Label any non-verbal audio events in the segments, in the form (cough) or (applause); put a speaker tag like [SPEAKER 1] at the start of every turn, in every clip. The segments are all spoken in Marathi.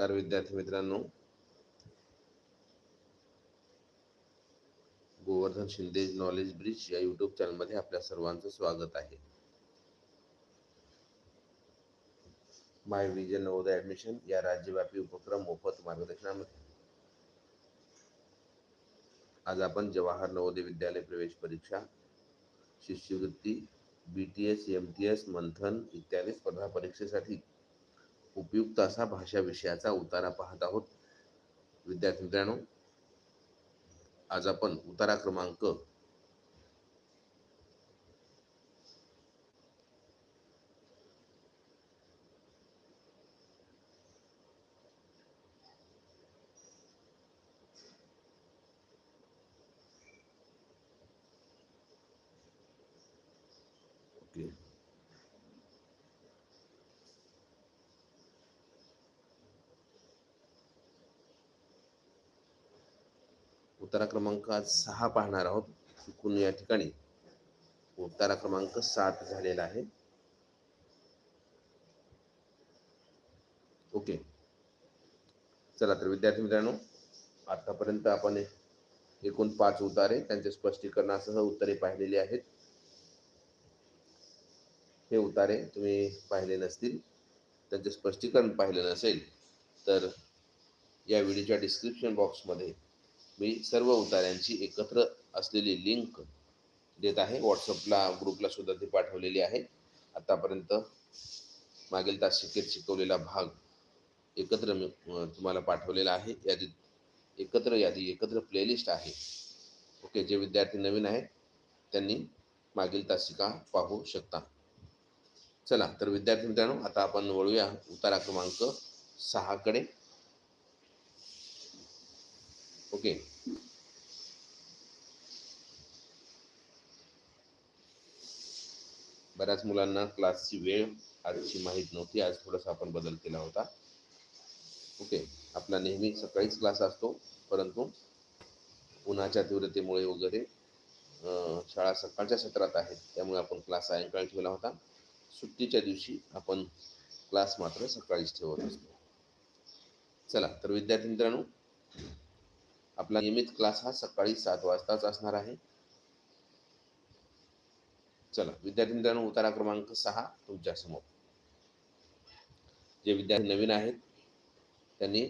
[SPEAKER 1] तर विद्यार्थी मित्रांनो. गोवर्धन शिंदे नॉलेज ब्रिज या युट्यूब चॅनलमध्ये आपल्या सर्वांचं स्वागत आहे. माय विजन नवोदय ऍडमिशन या राज्यव्यापी उपक्रम मोफत मार्गदर्शनामध्ये. आज आपण जवाहर नवोदय विद्यालय प्रवेश परीक्षा शिष्यवृत्ती B T S M T S Manthan इत्यादी स्पर्धा परीक्षेसाठी उपयुक्त असा भाषा विषयाचा उतारा पाहत आहोत विद्यार्थी मित्रांनो आज आपण उतारा क्रमांक Okay. उतारा क्रमांक आज सहा पाहणार आहोत. चुकून या ठिकाणी उतारा क्रमांक सात झालेला आहे. ओके. चला तर विद्यार्थी मित्रांनो आतापर्यंत आपण एकूण पाच उतारे त्यांच्या स्पष्टीकरणासह उत्तरे पाहिलेली आहेत. हे उतारे तुम्ही पाहिले नसतील त्यांचे स्पष्टीकरण पाहिलं नसेल तर या व्हिडिओच्या डिस्क्रिप्शन बॉक्समध्ये मी सर्व उतार्यांची एकत्र असलेली लिंक देत आहे. व्हॉट्सअपला ग्रुपला सुद्धा ती पाठवलेली आहे. आतापर्यंत मागील तास शिकेत शिकवलेला भाग एकत्र मी तुम्हाला पाठवलेला आहे. यादीत एकत्र यादी एकत्र प्लेलिस्ट आहे. ओके जे विद्यार्थी नवीन आहेत त्यांनी मागील तासिका पाहू शकता. चला तर विद्यार्थी मित्रांनो आता आपण वळूया उतारा क्रमांक सहाकडे. ओके. बऱ्याच मुलांना क्लासची वेळ आजची माहीत नव्हती आज थोडासा आपण बदल केला होता. ओके. आपला नेहमी सकाळीच क्लास असतो परंतु उन्हाच्या तीव्रतेमुळे वगैरे शाळा सकाळच्या सत्रात आहेत त्यामुळे आपण क्लास सायंकाळी ठेवला होता. सुट्टीच्या दिवशी आपण क्लास मात्र सकाळीच ठेवत असतो. चला तर विद्यार्थी मित्रांनो आपला नियमित क्लास हा सकाळी सात वाजताच असणार आहे. चला विद्यार्थी मित्रांनो उतारा क्रमांक सहा तुमच्यासमोर. जे विद्यार्थी नवीन आहेत त्यांनी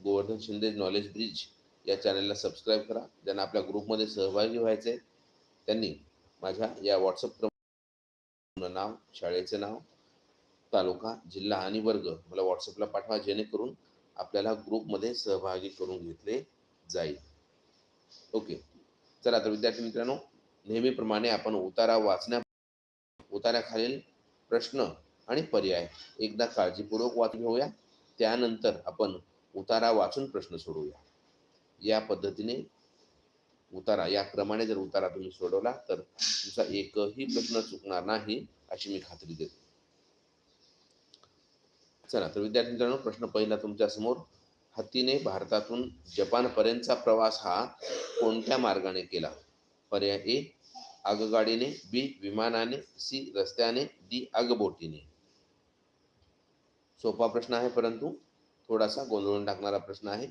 [SPEAKER 1] गोवर्धन शिंदे नॉलेज ब्रिज या चॅनलला सबस्क्राईब करा. ज्यांना आपल्या ग्रुपमध्ये सहभागी व्हायचे आहे, त्यांनी माझ्या या व्हॉट्सअप क्रमांक नाव शाळेचे नाव तालुका जिल्हा आणि वर्ग मला व्हॉट्सअपला पाठवा जेणेकरून आपल्याला ग्रुपमध्ये सहभागी करून घेतले जाईल. ओके चला तर विद्यार्थी मित्रांनो नेहमीप्रमाणे आपण उतारा वाचण्या उताराखालील प्रश्न आणि पर्याय एकदा काळजीपूर्वक वाचून घेऊया. त्यानंतर आपण उतारा वाचून प्रश्न सोडवूया. या पद्धतीने उतारा या क्रमाने जर उतारा तुम्ही सोडवला तर तुमचा एकही प्रश्न चुकणार नाही अशी मी खात्री देतो. चला तर विद्यार्थी मित्रांनो प्रश्न पहिला तुमच्यासमोर हत्तीने भारतातून जपानपर्यंतचा प्रवास हा कोणत्या मार्गाने केला? पर्याय ए आगगाडीने बी विमानाने सी रस्त्याने डी आगबोटीने. सोपा प्रश्न आहे परंतु थोडासा गोंधळून टाकणारा प्रश्न आहे.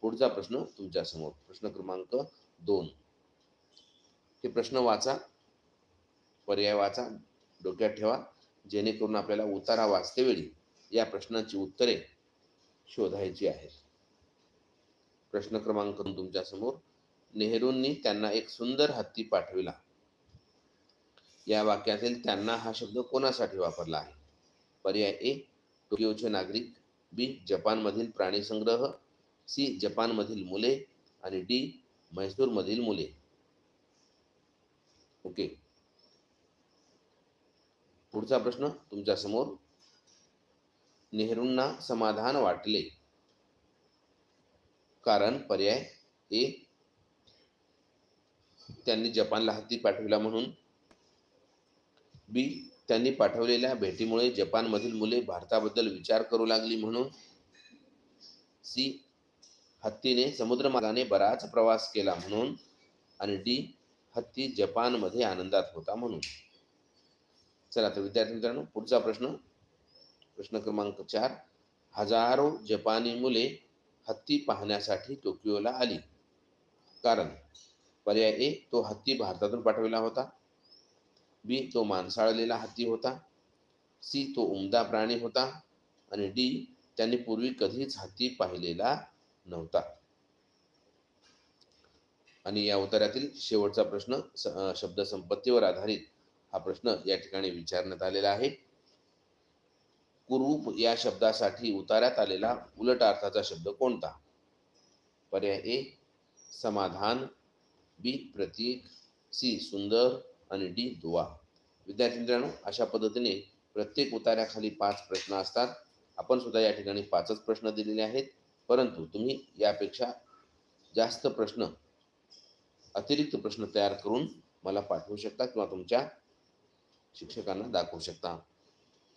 [SPEAKER 1] पुढचा प्रश्न तुमच्यासमोर प्रश्न क्रमांक दोन. हे प्रश्न वाचा. पर्याय वाचा. डोक्यात ठेवा. जेणेकरून आपल्याला उतारा वाचतेवेळी या प्रश्नाची उत्तरे शोधायची आहेत. प्रश्न क्रमांक तुमच्यासमोर. नेहरूंनी त्यांना एक सुंदर हत्ती पाठविला. या वाक्यातील त्यांना हा शब्द कोणासाठी वापरला आहे? पर्याय ए टोकियोचे नागरिक. बी जपानमधील प्राणी संग्रह सी जपानमधील मुले. आणि डी म्हैसूरमधील मुले. ओके. पुढचा प्रश्न तुमच्यासमोर. नेहरूंना समाधान वाटले. कारण पर्याय हे त्यांनी जपानला हत्ती पाठविला म्हणून बी त्यांनी पाठवलेल्या भेटीमुळे जपानमधील मुले भारताबद्दल विचार करू लागली म्हणून सी हत्तीने समुद्रमार्गाने बराच प्रवास केला म्हणून आणि डी हत्ती जपानमध्ये आनंदात होता म्हणून. चला तर विद्यार्थी मित्रांनो पुढचा प्रश्न. प्रश्न क्रमांक चार. हजारो जपानी मुले हत्ती पाहण्यासाठी टोकियोला आली. कारण पर्याय ए तो हत्ती भारतातून पाठविला होता. बी तो माणसाळलेला हत्ती होता. सी तो उमदा प्राणी होता. आणि डी त्यांनी पूर्वी कधीच हत्ती पाहिलेला नव्हता. आणि या उत्तरातील शेवटचा प्रश्न शब्दसंपत्तीवर आधारित हा प्रश्न या ठिकाणी विचारण्यात आलेला आहे. कुरूप या शब्दासाठी उतार्यात आलेला उलट अर्थाचा शब्द कोणता? पर्याय ए समाधान बी प्रतीक सी सुंदर आणि डी दुवा. विद्यार्थी मित्रांनो अशा पद्धतीने प्रत्येक उतार्याखाली पाच प्रश्न असतात. आपण सुद्धा या ठिकाणी पाचच प्रश्न दिलेले आहेत. परंतु तुम्ही यापेक्षा जास्त प्रश्न अतिरिक्त प्रश्न तयार करून मला पाठवू शकता किंवा तुमच्या शिक्षकांना दाखवू शकता.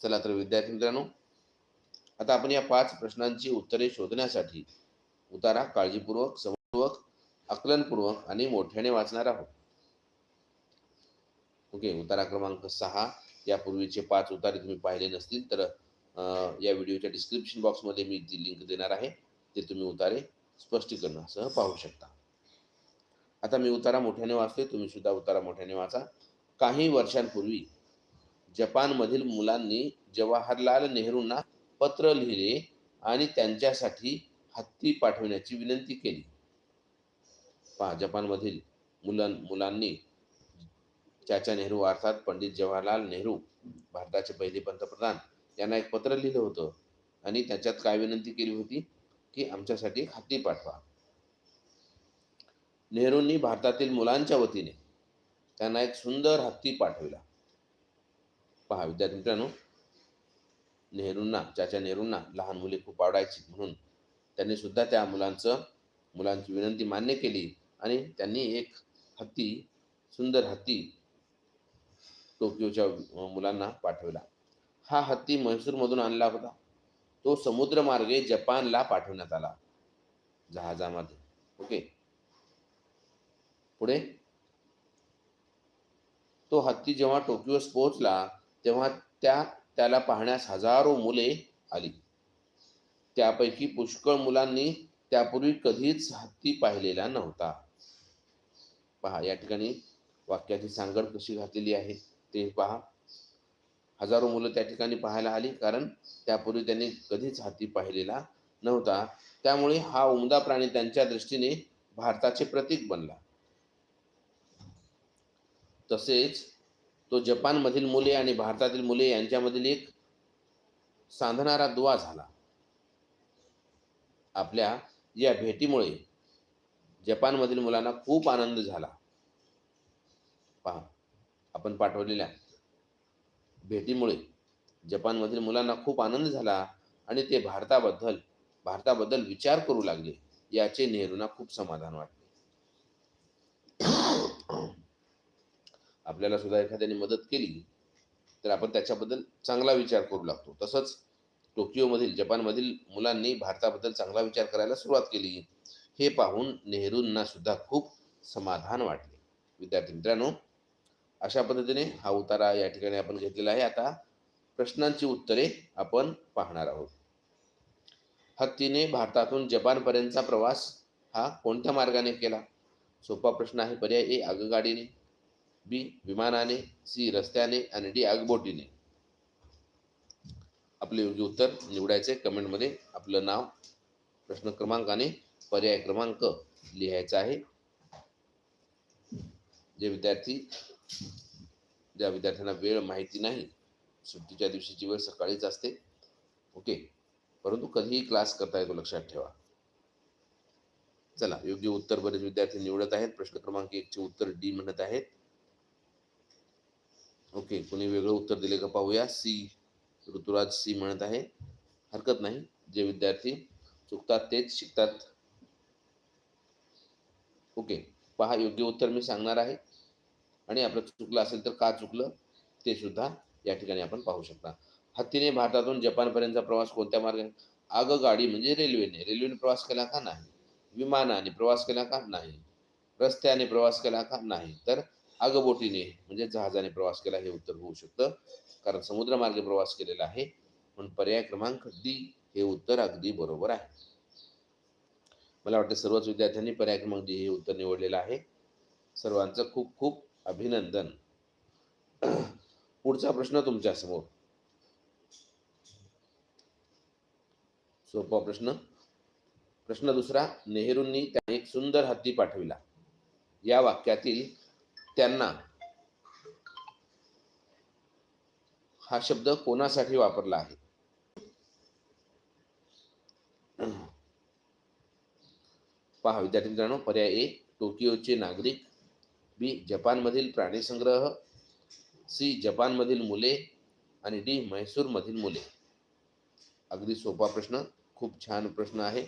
[SPEAKER 1] चला तर विद्यार्थी मित्रांनो आता आपण या पाच प्रश्नांची उत्तरे शोधण्यासाठी उतारा काळजीपूर्वक समपूर्वक आकलनपूर्वक आणि मोठ्याने वाचणार आहोत. ओके उतारा क्रमांक सहा. यापूर्वीचे पाच उतारे तुम्ही पाहिले नसतील तर या व्हिडिओच्या डिस्क्रिप्शन बॉक्समध्ये मी जी लिंक देणार आहे. ते तुम्ही उतारे स्पष्टीकरणासह पाहू शकता. आता मी उतारा मोठ्याने वाचते तुम्ही सुद्धा उतारा मोठ्याने वाचा. काही वर्षांपूर्वी जपानमधील मुलांनी जवाहरलाल नेहरूंना पत्र लिहिले आणि त्यांच्यासाठी हत्ती पाठवण्याची विनंती केली. पहा जपानमधील मुलां मुलांनी चाचा नेहरू अर्थात पंडित जवाहरलाल नेहरू भारताचे पहिले पंतप्रधान यांना एक पत्र लिहिलं होतं. आणि त्याच्यात काय विनंती केली होती? की आमच्यासाठी एक हत्ती पाठवा. नेहरूंनी भारतातील मुलांच्या वतीने त्यांना एक सुंदर हत्ती पाठविला. पहा विद्यार्थी मित्रांनो नेहरूंना चाचा नेहरूंना लहान मुले खूप आवडायची म्हणून त्यांनी सुद्धा त्या मुलांचं मुलांची विनंती मान्य केली आणि त्यांनी एक हत्ती सुंदर हत्ती टोकियोच्या मुलांना पाठवला. हा हत्ती म्हैसूरमधून आणला होता. तो समुद्रमार्गे जपानला पाठवण्यात आला. जहाजामध्ये. ओके? पुढे? तो हत्ती जेव्हा टोकियोस पोहोचला तेव्हा त्या त्याला पाहण्यास हजारो मुले आली. त्यापैकी पुष्कळ मुलांनी त्यापूर्वी कधीच हत्ती पाहिलेला नव्हता. पहा या ठिकाणी वाक्याची सांगड कशी घातलेली आहे ते पहा. हजारो मुलं त्या ठिकाणी पाहायला आली कारण त्यापूर्वी त्यांनी कधीच हत्ती पाहिलेला नव्हता. त्यामुळे हा उमदा प्राणी त्यांच्या दृष्टीने भारताचे प्रतीक बनला. तसेच तो जपानमधील मुले आणि भारतातील मुले यांच्यामधील एक सांधणारा दुवा झाला. आपल्या या भेटीमुळे जपानमधील मुलांना खूप आनंद झाला. पहा आपण पाठवलेल्या भेटीमुळे जपानमधील मुलांना खूप आनंद झाला आणि ते भारताबद्दल भारताबद्दल विचार करू लागले याचे नेहरूंना खूप समाधान वाटले. आपल्याला सुद्धा एखाद्याने मदत केली तर आपण त्याच्याबद्दल चांगला विचार करू लागतो. तसंच टोकियोमधील जपानमधील मुलांनी भारताबद्दल चांगला विचार करायला सुरुवात केली. हे पाहून नेहरूंना सुद्धा खूप समाधान वाटले. विद्यार्थी मित्रांनो अशा पद्धतीने हा उतारा या ठिकाणी आपण घेतलेला आहे. आता प्रश्नांची उत्तरे आपण पाहणार आहोत. हत्तीने भारतातून जपानपर्यंतचा प्रवास हा कोणत्या मार्गाने केला? सोपा प्रश्न आहे पर्याय ए आगगाडीने. बी विमानाने सी रस्त्याने आणि डी आगबोटीने. आपले योग्य उत्तर निवडायचे कमेंटमध्ये आपलं नाव प्रश्न क्रमांक आणि पर्याय क्रमांक लिहायचा आहे. जे विद्यार्थी ज्या विद्यार्थ्यांना वेळ माहिती नाही सुट्टीच्या दिवशीची वेळ सकाळीच असते. ओके परंतु कधीही क्लास करता येतो लक्षात ठेवा. चला योग्य उत्तर बरेच विद्यार्थी निवडत आहेत. प्रश्न क्रमांक एकचे उत्तर डी म्हणत आहेत. ओके कोणी वेगळं उत्तर दिले का पाहूया? सी ऋतुराज सी म्हणत आहे. हरकत नाही. जे विद्यार्थी चुकतात तेच शिकतात. ओके पहा योग्य उत्तर मी सांगणार आहे. आणि आपलं चुकलं असेल तर का चुकलं ते सुद्धा या ठिकाणी आपण पाहू शकता. हत्तीने भारतातून जपानपर्यंतचा प्रवास कोणत्या मार्गाने? आगगाडी म्हणजे रेल्वेने. रेल्वेने प्रवास केला का नाही? विमानाने प्रवास केला का नाही? रस्त्याने प्रवास केला का नाही? तर आगबोटीने म्हणजे जहाजाने प्रवास केला हे उत्तर होऊ शकतं. कारण समुद्रमार्गे प्रवास केलेला आहे. म्हणून पर्याय क्रमांक डी हे उत्तर अगदी बरोबर आहे. मला वाटतं सर्वच विद्यार्थ्यांनी पर्याय क्रमांक डी हे उत्तर निवडलेलं आहे. सर्वांचं खूप खूप अभिनंदन. पुढचा प्रश्न तुमच्यासमोर. सोपा प्रश्न. प्रश्न दुसरा नेहरूंनी त्यांना एक सुंदर हत्ती पाठविला. या वाक्यातील त्यांना हा शब्द कोणासाठी वापरला आहे? पहा विद्यार्थी मित्रांनो पर्याय ए टोकियोचे नागरिक बी जपानमधील प्राणीसंग्रह सी जपानमधील मुले आणि डी म्हैसूरमधील मुले. अगदी सोपा प्रश्न खूप छान प्रश्न आहे.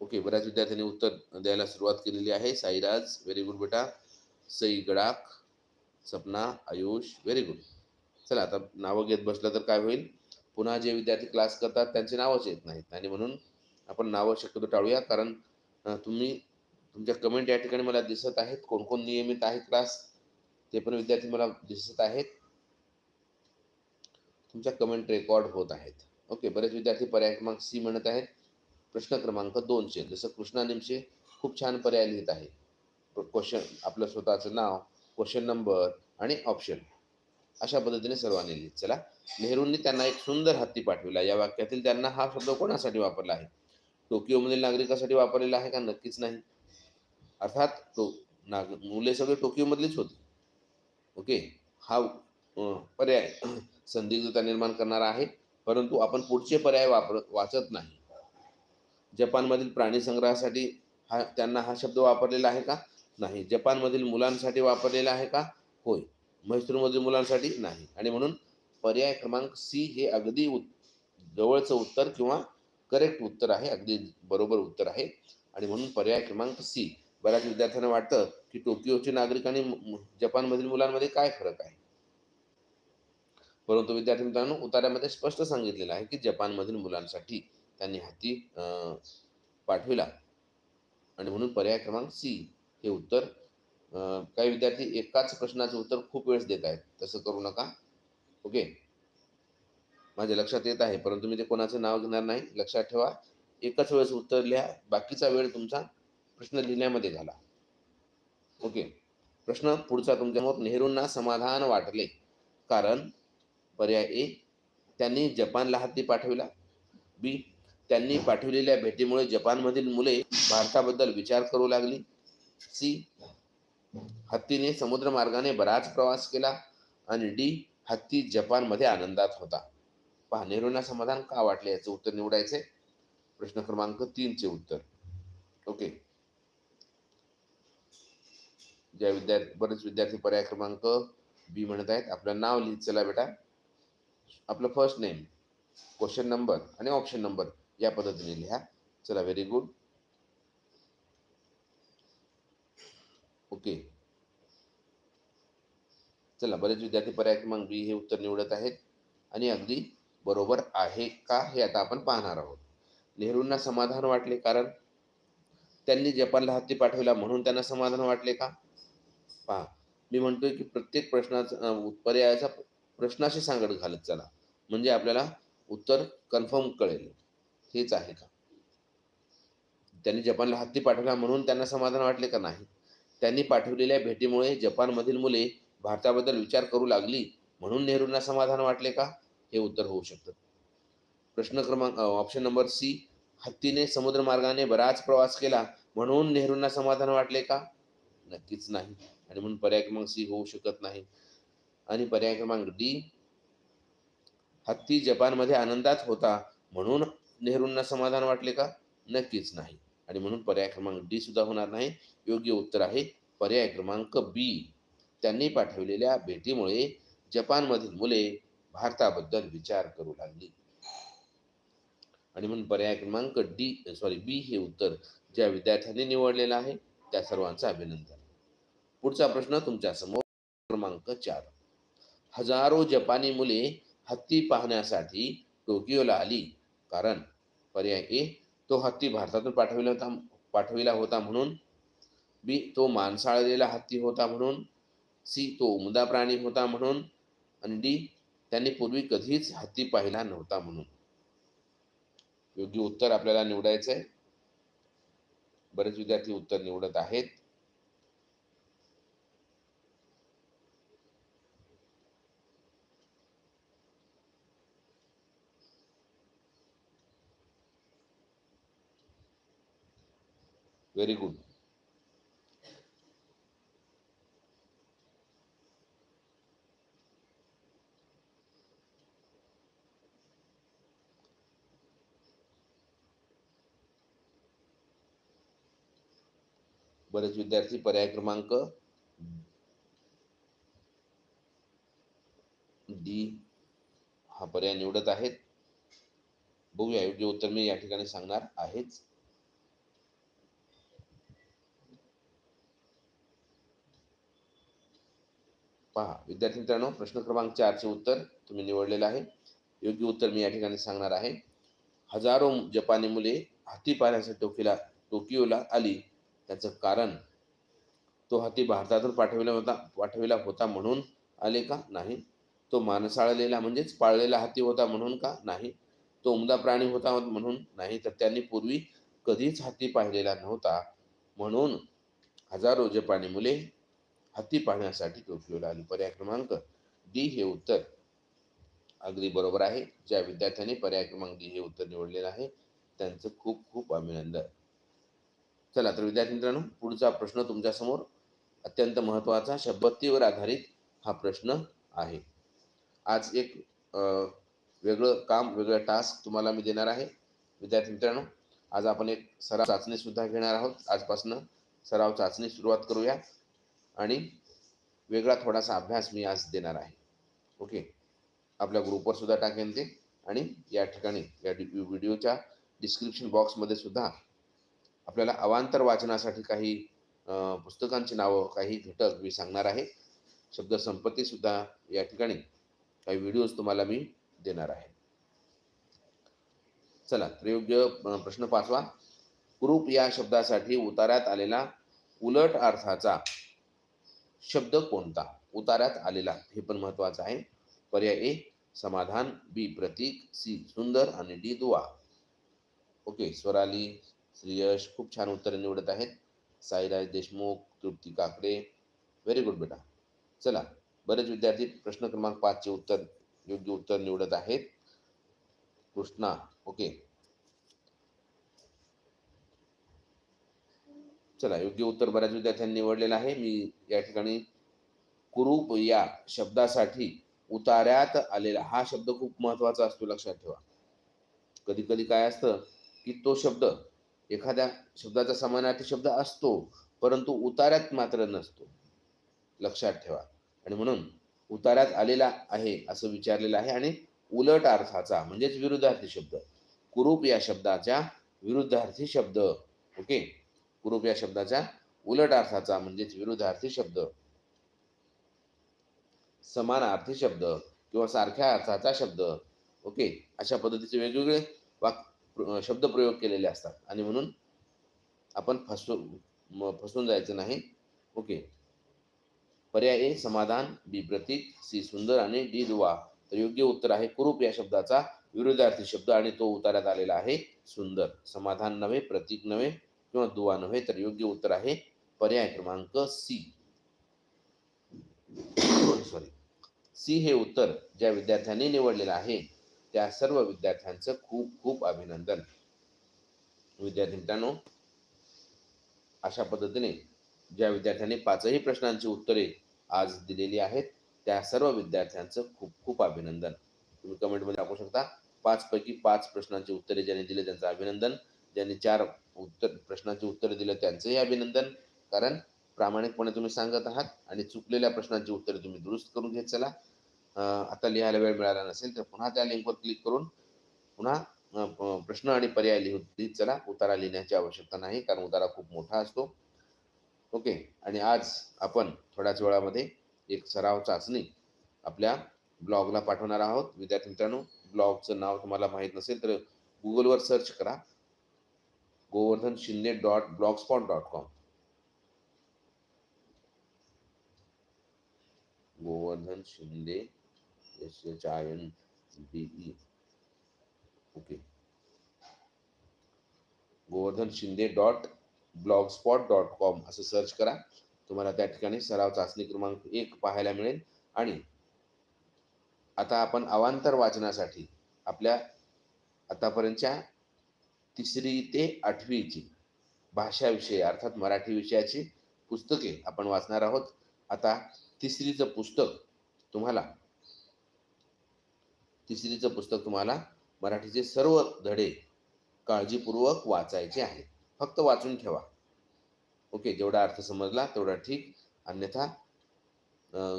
[SPEAKER 1] ओके बऱ्याच विद्यार्थ्यांनी उत्तर द्यायला सुरुवात केलेली आहे. साईराज व्हेरी गुड बेटा. सई गडाख सपना आयुष व्हेरी गुड चला आता नावं घेत बसलं तर काय होईल? पुन्हा जे विद्यार्थी क्लास करतात त्यांची नावच येत नाहीत. आणि म्हणून आपण नावं शक्यतो टाळूया कारण तुम्ही तुमच्या कमेंट या ठिकाणी मला दिसत आहेत. कोण कोण नियमित आहेत क्लास ते पण विद्यार्थी मला दिसत आहेत. तुमच्या कमेंट रेकॉर्ड होत आहेत. ओके बरेच विद्यार्थी पर्याय क्रमांक सी म्हणत आहेत. प्रश्न क्रमांक दोनशे जसं कृष्णा निमशे खूप छान पर्याय लिहित आहे. क्वेश्चन आपलं स्वतःचं नाव क्वेश्चन नंबर आणि ऑप्शन अशा पद्धतीने सर्वांनी लिहित. चला नेहरूंनी त्यांना एक सुंदर हत्ती पाठविला. या वाक्यातील त्यांना हा शब्द कोणासाठी वापरला आहे? टोकियोमधील नागरिकासाठी वापरलेला आहे का? नक्कीच नाही. अर्थात तो नाग मुले सगळे टोकियोमधलीच होती. ओके? हा पर्याय (clears throat) संदिग्धता निर्माण करणारा आहे. परंतु आपण पुढचे पर्याय वापर वाचत नाही. जपानमधील प्राणी संग्रहासाठी हा त्यांना हा शब्द वापरलेला आहे का? नाही. जपानमधील मुलांसाठी वापरलेला आहे का? होय. म्हैसूरमधील मुलांसाठी नाही. आणि म्हणून पर्याय क्रमांक सी हे अगदी उत् जवळचं उत्तर किंवा करेक्ट उत्तर आहे. अगदी बरोबर उत्तर आहे. आणि म्हणून पर्याय क्रमांक सी. बऱ्याच विद्यार्थ्यांना वाटतं की टोकियोचे नागरिक आणि जपानमधील मुलांमध्ये काय फरक आहे? परंतु विद्यार्थी मित्रांनो उतार्यामध्ये स्पष्ट सांगितलेलं आहे की जपानमधील मुलांसाठी त्यांनी हाती पाठविला. आणि म्हणून पर्याय क्रमांक सी हे उत्तर काही विद्यार्थी एकाच प्रश्नाचं उत्तर खूप वेळेस देत आहेत. तसं करू नका. ओके? माझ्या लक्षात येत आहे परंतु मी ते कोणाचं नाव घेणार नाही. लक्षात ठेवा. एकाच वेळेस उत्तर लिहा. बाकीचा वेळ तुमचा प्रश्न लिहिण्यामध्ये झाला ओके? प्रश्न पुढचा तुमच्यासमोर नेहरूंना समाधान वाटले. कारण पर्याय ए त्यांनी जपानला हत्ती पाठविला. बी त्यांनी पाठविलेल्या भेटीमुळे जपानमधील मुले भारताबद्दल विचार करू लागली. सी. हत्तीने समुद्र मार्गाने बराच प्रवास केला आणि डी. हत्ती जपानमध्ये आनंदात होता. पहा नेहरूंना समाधान का वाटले याचं उत्तर निवडायचे? प्रश्न क्रमांक तीनचे उत्तर. ओके. ज्या विद्यार्थी बरेच विद्यार्थी पर्याय क्रमांक बी म्हणत आहेत. आपलं नाव लिहित चला बेटा. आपलं फर्स्ट नेम क्वेश्चन नंबर आणि ऑप्शन नंबर या पद्धतीने लिहा. चला व्हेरी गुड ओके चला बरेच विद्यार्थी पर्याय क्रमांक बी हे उत्तर निवडत आहेत. आणि अगदी बरोबर आहे का हे आता आपण पाहणार आहोत. नेहरूंना समाधान वाटले कारण त्यांनी जपानला हत्ती पाठवला म्हणून त्यांना समाधान वाटले का? पहा मी म्हणतोय की प्रत्येक प्रश्नाचा पर्यायाचा प्रश्नाशी सांगड घालत चला. म्हणजे आपल्याला उत्तर कन्फर्म कळेल. हेच आहे का? त्यांनी जपानला हत्ती पाठवला म्हणून त्यांना समाधान वाटले का नाही? त्यांनी पाठवलेल्या भेटीमुळे जपानमधील मुले भारताबद्दल विचार करू लागली म्हणून नेहरूंना समाधान वाटले का? हे उत्तर होऊ शकतं. प्रश्न क्रमांक ऑप्शन नंबर सी हत्तीने समुद्र मार्गाने बराच प्रवास केला म्हणून नेहरूंना समाधान वाटले का? नक्कीच नाही. आणि म्हणून पर्याय क्रमांक सी होऊ शकत नाही. आणि पर्याय क्रमांक डी हत्ती जपानमध्ये आनंदात होता म्हणून नेहरूंना समाधान वाटले का? नक्कीच नाही. आणि म्हणून पर्याय क्रमांक डी सुद्धा होणार नाही. योग्य उत्तर आहे पर्याय क्रमांक बी. त्यांनी पाठवलेल्या भेटीमुळे जपानमधील मुले भारताबद्दल विचार करू लागली. आणि म्हणून पर्याय क्रमांक डी सॉरी बी हे उत्तर ज्या विद्यार्थ्यांनी निवडलेलं आहे त्या सर्वांचं अभिनंदन. पुढचा प्रश्न तुमच्यासमोर क्रमांक चार. हजारो जपानी मुले हत्ती पाहण्यासाठी टोकियोला आली. कारण पर्याय ए तो हत्ती भारतातून पाठविला होता पाठविला होता म्हणून बी तो माणसाळलेला हत्ती होता म्हणून सी तो उमदा प्राणी होता म्हणून आणि डी त्यांनी पूर्वी कधीच हत्ती पाहिला नव्हता म्हणून. योग्य उत्तर आपल्याला निवडायचं आहे बरेच विद्यार्थी उत्तर निवडत आहेत. व्हेरी गुड बरेच विद्यार्थी पर्याय क्रमांक डी हा पर्याय निवडत आहेत. बघूया योग्य उत्तर मी या ठिकाणी सांगणार आहेच. पहा विद्यार्थी मित्रांनो प्रश्न क्रमांक चारचे उत्तर तुम्ही निवडलेलं आहे. योग्य उत्तर मी या ठिकाणी सांगणार आहे. हजारो जपानी मुले हाती पाहण्यासाठी टोकीला टोकियोला आली. त्याचं कारण तो हाती भारतातून पाठविला होता पाठविला होता म्हणून आले का नाही? तो मानसाळलेला म्हणजेच पाळलेला हाती होता म्हणून का नाही? तो उमदा प्राणी होता म्हणून नाही तर त्यांनी पूर्वी कधीच हाती पाहिलेला नव्हता. म्हणून हजारो जपानी मुले हत्ती पाहण्यासाठी टोकियोला आली पर्याय क्रमांक डी हे उत्तर. अगदी बरोबर आहे. ज्या विद्यार्थ्यांनी पर्याय क्रमांक डी हे उत्तर निवडलेलं आहे त्यांचं खूप खूप अभिनंदन. चला तर विद्यार्थी मित्रांनो पुढचा प्रश्न तुमच्यासमोर. अत्यंत महत्त्वाचा शब्दतीवर आधारित हा प्रश्न आहे. आज एक वेगळं काम वेगळं टास्क तुम्हाला मी देणार आहे. विद्यार्थी मित्रांनो आज आपण एक सराव चाचणी सुद्धा घेणार आहोत. आजपासून सराव चाचणी सुरुवात करूया. आणि वेगळा थोडासा अभ्यास मी आज देणार आहे. ओके आपल्या ग्रुपवर सुद्धा टाकेन ते. आणि या ठिकाणी या व्हिडिओच्या डिस्क्रिप्शन बॉक्समध्ये सुद्धा आपल्याला अवांतर वाचनासाठी काही पुस्तकांची नावं काही घटक मी सांगणार आहे. शब्दसंपत्तीसुद्धा या ठिकाणी काही व्हिडिओज तुम्हाला मी देणार आहे. चला तर योग्य प्रश्न पाचवा. कुरूप या शब्दासाठी उतारात आलेला उलट अर्थाचा शब्द कोणता? उतारात आलेला. हे पण महत्वाचं आहे. पर्याय ए समाधान बी प्रतीक सी सुंदर आणि डी दुवा. ओके स्वराली श्रीयश खूप छान उत्तरे निवडत आहेत. साईराज देशमुख तृप्ती काकडे. व्हेरी गुड बेटा. चला बरेच विद्यार्थी प्रश्न क्रमांक पाचचे उत्तर योग्य उत्तर निवडत आहेत. कृष्णा ओके. चला योग्य उत्तर बऱ्याच विद्यार्थ्यांनी निवडलेलं आहे. मी या ठिकाणी कुरूप या शब्दासाठी उतार्यात आलेला हा शब्द खूप महत्त्वाचा असतो लक्षात ठेवा. कधी कधी काय असतं की तो शब्द एखाद्या शब्दाचा समानार्थी शब्द असतो परंतु उतार्यात मात्र नसतो. लक्षात ठेवा. आणि म्हणून उतार्यात आलेला आहे असं विचारलेलं आहे आणि उलट अर्थाचा म्हणजेच विरुद्धार्थी शब्द कुरूप या शब्दाच्या विरुद्धार्थी शब्द. ओके? कुरूप या शब्दाच्या उलट अर्थाचा म्हणजेच विरुद्धार्थी शब्द. समानार्थी शब्द किंवा सारख्या अर्थाचा शब्द. ओके? अशा पद्धतीचे वेगवेगळे वाक शब्द प्रयोग केलेले असतात. आणि म्हणून आपण फसू फसून जायचं नाही. ओके? पर्याय ए समाधान बी प्रतीक सी सुंदर आणि डी दुवा. तर योग्य उत्तर आहे कुरूप या शब्दाचा विरुद्धार्थी शब्द आणि तो उतार्यात आलेला आहे सुंदर. समाधान नव्हे प्रतीक नव्हे किंवा दुवा नव्हे तर योग्य उत्तर आहे. पर्याय क्रमांक सी सॉरी सी हे उत्तर ज्या विद्यार्थ्यांनी निवडलेलं आहे त्या सर्व विद्यार्थ्यांचं खूप खूप अभिनंदन. विद्यार्थी मित्रांनो अशा पद्धतीने ज्या विद्यार्थ्यांनी पाचही प्रश्नांची उत्तरे आज दिलेली आहेत त्या सर्व विद्यार्थ्यांचं खूप खूप अभिनंदन. तुम्ही कमेंटमध्ये टाकू शकता. पाचपैकी पाच प्रश्नांची उत्तरे ज्यांनी दिले त्यांचं अभिनंदन. ज्यांनी चार उत्तर प्रश्नांची उत्तरे दिलं त्यांचंही अभिनंदन. कारण प्रामाणिकपणे तुम्ही सांगत आहात आणि चुकलेल्या प्रश्नांची उत्तरे तुम्ही दुरुस्त करून घेत चला. आता लिहायला वेळ मिळाला नसेल तर पुन्हा त्या लिंकवर क्लिक करून पुन्हा प्रश्न आणि पर्याय लिहून लिहित चला. उतारा लिहिण्याची आवश्यकता नाही कारण उतारा खूप मोठा असतो. ओके. आणि आज आपण थोड्याच वेळामध्ये एक सराव चाचणी आपल्या ब्लॉगला पाठवणार आहोत. विद्यार्थी मित्रांनो ब्लॉगचं नाव तुम्हाला माहीत नसेल तर गुगलवर सर्च करा. Govardhan Shinde dot blog spot dot com. Govardhan Shinde S H I N D E. Okay. Govardhan Shinde dot blog spot dot com असं सर्च करा. तुम्हाला त्या ठिकाणी सराव चाचणी क्रमांक एक पाहायला मिळेल. आणि आता आपण अवांतर वाचनासाठी आपल्या आतापर्यंतच्या तिसरी ते आठवीची भाषाविषयी अर्थात मराठी विषयाची पुस्तके आपण वाचणार आहोत. आता तिसरीचं पुस्तक तुम्हाला तिसरीचं पुस्तक तुम्हाला मराठीचे सर्व धडे काळजीपूर्वक वाचायचे आहेत. फक्त वाचून ठेवा. ओके जेवढा अर्थ समजला तेवढा ठीक. अन्यथा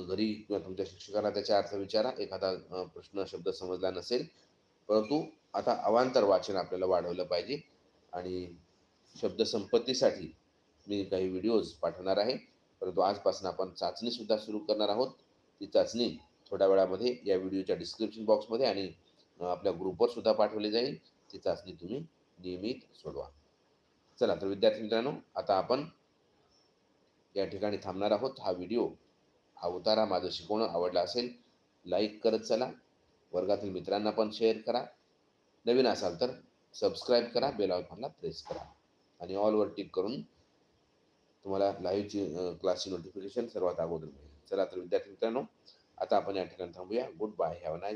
[SPEAKER 1] घरी किंवा तुमच्या शिक्षकाला त्याचा अर्थ विचारा. एखादा प्रश्न शब्द समजला नसेल परंतु आता अवांतर वाचन आपल्याला वाढवलं पाहिजे आणि शब्दसंपत्तीसाठी मी काही व्हिडिओज पाठवणार आहे. परंतु आजपासून आपण चाचणीसुद्धा सुरू करणार आहोत. ती चाचणी थोड्या वेळामध्ये या व्हिडिओच्या डिस्क्रिप्शन बॉक्समध्ये आणि आपल्या ग्रुपवर सुद्धा पाठवली जाईल. ती चाचणी तुम्ही नियमित सोडवा. चला तर विद्यार्थी मित्रांनो आता आपण या ठिकाणी थांबणार आहोत. हा व्हिडिओ हा उतारा माझं शिकवणं आवडला असेल लाईक करत चला. वर्गातील मित्रांना पण शेअर करा. नवीन असाल तर सबस्क्राईब करा बेल आयकॉनला प्रेस करा. आणि ऑलवर टिक करून तुम्हाला लाईव्हची क्लासची नोटिफिकेशन सर्वात अगोदर मिळेल. चला तर विद्यार्थी मित्रांनो आता आपण या ठिकाणी थांबूया. Good bye have nice